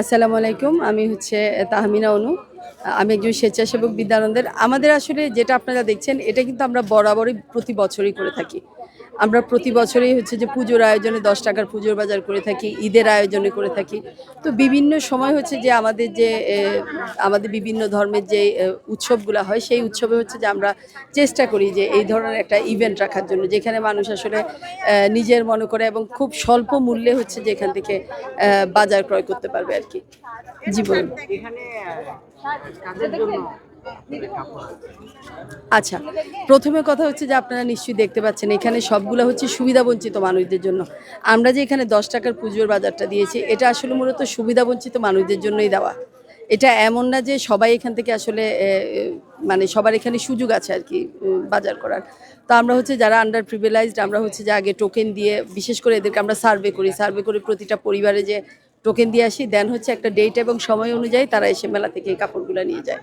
আসসালামু আলাইকুম, আমি হচ্ছে তাহমিনা অনু। আমি একজন স্বেচ্ছাসেবক বিদ্যানন্দের। আমাদের আসলে যেটা আপনারা দেখছেন, এটা কিন্তু আমরা বরাবরই প্রতি বছরই করে থাকি। আমরা প্রতি বছরেই হচ্ছে যে পুজোর আয়োজনে দশ টাকার পুজোর বাজার করে থাকি, ঈদের আয়োজনে করে থাকি। তো বিভিন্ন সময় হচ্ছে যে আমাদের যে আমাদের বিভিন্ন ধর্মের যে উৎসবগুলো হয়, সেই উৎসবে হচ্ছে যে আমরা চেষ্টা করি যে এই ধরনের একটা ইভেন্ট রাখার জন্য, যেখানে মানুষ আসলে নিজের মনে করে এবং খুব স্বল্প মূল্যে হচ্ছে যে এখান থেকে বাজার ক্রয় করতে পারবে আর কি। জীবন আচ্ছা প্রথমে কথা হচ্ছে যে আপনারা নিশ্চয়ই দেখতে পাচ্ছেন, এখানে সবগুলো হচ্ছে সুবিধাবঞ্চিত মানুষদের জন্য। আমরা যে এখানে দশ টাকার পুজোর বাজারটা দিয়েছি, এটা আসলে মূলত সুবিধাবঞ্চিত মানুষদের জন্যই দেওয়া। এটা এমন না যে সবাই এখান থেকে আসলে মানে সবার এখানে সুযোগ আছে আর কি বাজার করার। তো আমরা হচ্ছে যারা আন্ডার প্রিভিলাইজড আমরা হচ্ছে যে আগে টোকেন দিয়ে, বিশেষ করে এদেরকে আমরা সার্ভে করি। সার্ভে করে প্রতিটা পরিবারে যে টোকেন দিয়ে আসি দেন হচ্ছে একটা ডেট এবং সময় অনুযায়ী তারা এসে মেলা থেকে এই কাপড়গুলো নিয়ে যায়।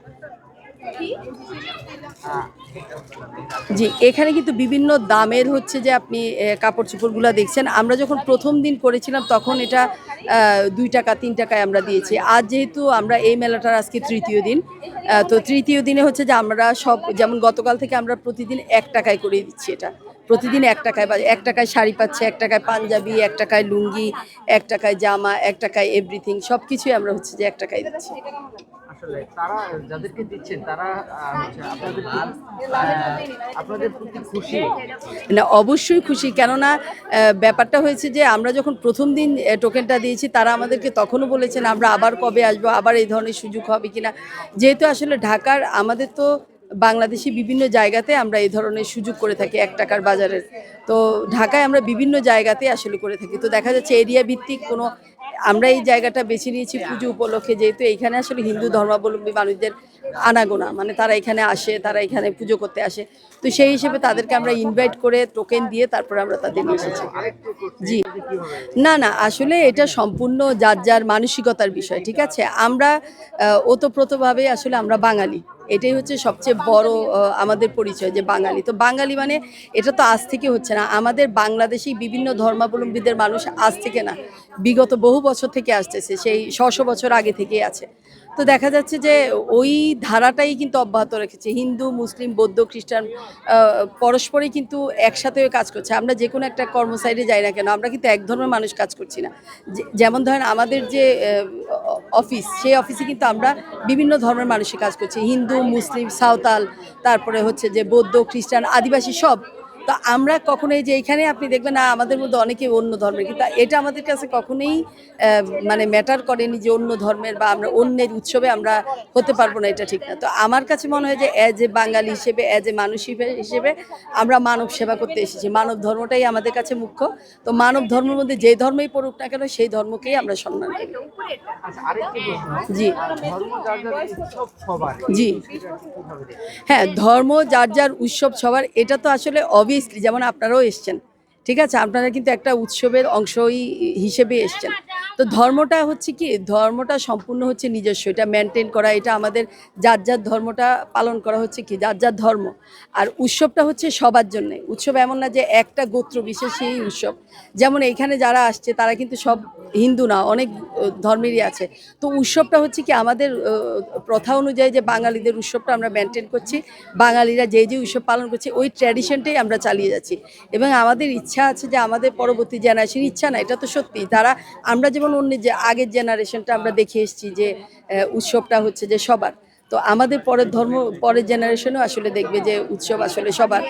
জি, এখানে কিন্তু বিভিন্ন দামের হচ্ছে যে আপনি কাপড় চোপড়গুলো দেখছেন। আমরা যখন প্রথম দিন করেছিলাম, তখন এটা দুই টাকা, তিন টাকায় আমরা দিয়েছি। আজ যেহেতু আমরা এই মেলাটার আজকে তৃতীয় দিন তো তৃতীয় দিনে হচ্ছে যে আমরা সব, যেমন গতকাল থেকে আমরা প্রতিদিন এক টাকায় করে দিচ্ছি এটা। প্রতিদিন এক টাকায় বা, এক টাকায় শাড়ি পাচ্ছে, এক টাকায় পাঞ্জাবি, এক টাকায় লুঙ্গি, এক টাকায় জামা, এক টাকায় এভরিথিং সব কিছুই আমরা হচ্ছে যে এক টাকায় দিচ্ছি। আসলে তারা যাদেরকে দিচ্ছেন, তারা আপনাদের প্রতি- খুশি? না, অবশ্যই খুশি। কেননা ব্যাপারটা হয়েছে যে আমরা যখন প্রথম দিন টোকেনটা দিয়েছি, তারা আমাদেরকে তখনও বলেছেন, আমরা আবার কবে আসব? আবার এই ধরনের সুযোগ হবে কিনা? যেহেতু আসলে ঢাকার, আমাদের তো বাংলাদেশি বিভিন্ন জায়গাতে আমরা এই ধরনের সুযোগ করে থাকি, এক টাকার বাজারের। তো ঢাকায় আমরা বিভিন্ন জায়গাতে আসলে করে থাকি। তো দেখা যাচ্ছে, এরিয়া ভিত্তিক কোনো আমরা এই জায়গাটা বেছে নিয়েছি পুজো উপলক্ষে যেহেতু এখানে আসলে হিন্দু ধর্মাবলম্বী মানুষদের আনাগোনা মানে তারা এখানে আসে তারা এখানে পুজো করতে আসে। তো সেই হিসেবে তাদেরকে আমরা ইনভাইট করে টোকেন দিয়ে তারপরে আমরা তাদের নিয়ে এসেছি। জি। না না আসলে এটা সম্পূর্ণ যার যার মানসিকতার বিষয় ঠিক আছে? আমরা ওতপ্রোতভাবে আসলে আমরা বাঙালি। এটাই হচ্ছে সবচেয়ে বড় আমাদের পরিচয় যে বাঙালি। তো বাঙালি মানে এটা তো আজ থেকে হচ্ছে না। আমাদের বাংলাদেশেই বিভিন্ন ধর্মাবলম্বীদের মানুষ আজ থেকে না, বিগত বহু বছর থেকে আসতেছে, সেই ছশো বছর আগে থেকেই আছে। তো দেখা যাচ্ছে যে ওই ধারাটাই কিন্তু অব্যাহত রেখেছে। হিন্দু, মুসলিম, বৌদ্ধ, খ্রিস্টান পরস্পরেই কিন্তু একসাথে কাজ করছে। আমরা যে কোনো একটা কর্মসাইডে যাই না কেন, আমরা কিন্তু এক ধর্মের মানুষ কাজ করছি না। যেমন ধরেন আমাদের যে অফিস সেই অফিসে কিন্তু আমরা বিভিন্ন ধর্মের মানুষই কাজ করছি। হিন্দু, মুসলিম, সাঁওতাল, তারপরে হচ্ছে যে বৌদ্ধ, খ্রিস্টান, আদিবাসী সব তো আমরা কখনোই যে এখানে আপনি দেখবেন না আমাদের মধ্যে অনেকে অন্য ধর্মের কিন্তু এটা আমাদের কাছে কখনোই মানে ম্যাটার করেনি যে অন্য ধর্মের বা আমরা অন্যের উৎসবে আমরা হতে পারব না এটা ঠিক না। তো আমার কাছে মনে হয় যে অ্যাজ এ বাঙালি হিসেবে অ্যাজ এ মানুষ হিসেবে- আমরা মানব সেবা করতে এসেছি। মানব ধর্মটাই আমাদের কাছে মুখ্য। তো মানব ধর্মের মধ্যে যে ধর্মেই পড়ুক না কেন সেই ধর্মকেই আমরা সম্মান করি। আচ্ছা জি। জি? হ্যাঁ ধর্ম যার যার উৎসব সবার এটা তো আসলে অবভিয়াসলি যেমন আপনারাও এসছেন ঠিক আছে? আপনারা কিন্তু একটা উৎসবের অংশই হিসেবে এসছেন। তো ধর্মটা হচ্ছে কি, ধর্মটা সম্পূর্ণ হচ্ছে নিজস্ব, এটা মেনটেন করা, এটা আমাদের যার যার ধর্মটা পালন করা হচ্ছে কি, যার যার ধর্ম। আর উৎসবটা হচ্ছে সবার জন্য। উৎসব এমন না যে একটা গোত্র বিশেষ, সেই উৎসব। যেমন এইখানে যারা আসছে, তারা কিন্তু সব হিন্দু না, অনেক ধর্মেরই আছে। তো উৎসবটা হচ্ছে কি, আমাদের প্রথা অনুযায়ী যে বাঙালিদের উৎসবটা আমরা মেনটেন করছি, বাঙালিরা যে যে উৎসব পালন করছে, ওই ট্র্যাডিশনটাই আমরা চালিয়ে যাচ্ছি। এবং আমাদের ইচ্ছা আছে যে আমাদের পরবর্তী জেনারেশন ইচ্ছা না, এটা তো সত্যি তারা, আমরা যেমন অন্য যে আগের জেনারেশনটা আমরা দেখে এসেছি যে উৎসবটা হচ্ছে যে সবার। তো আমাদের পরের ধর্ম, পরের জেনারেশনও আসলে দেখবে যে উৎসব আসলে সবার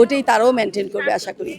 ওটাই তারাও মেনটেন করবে আশা করি।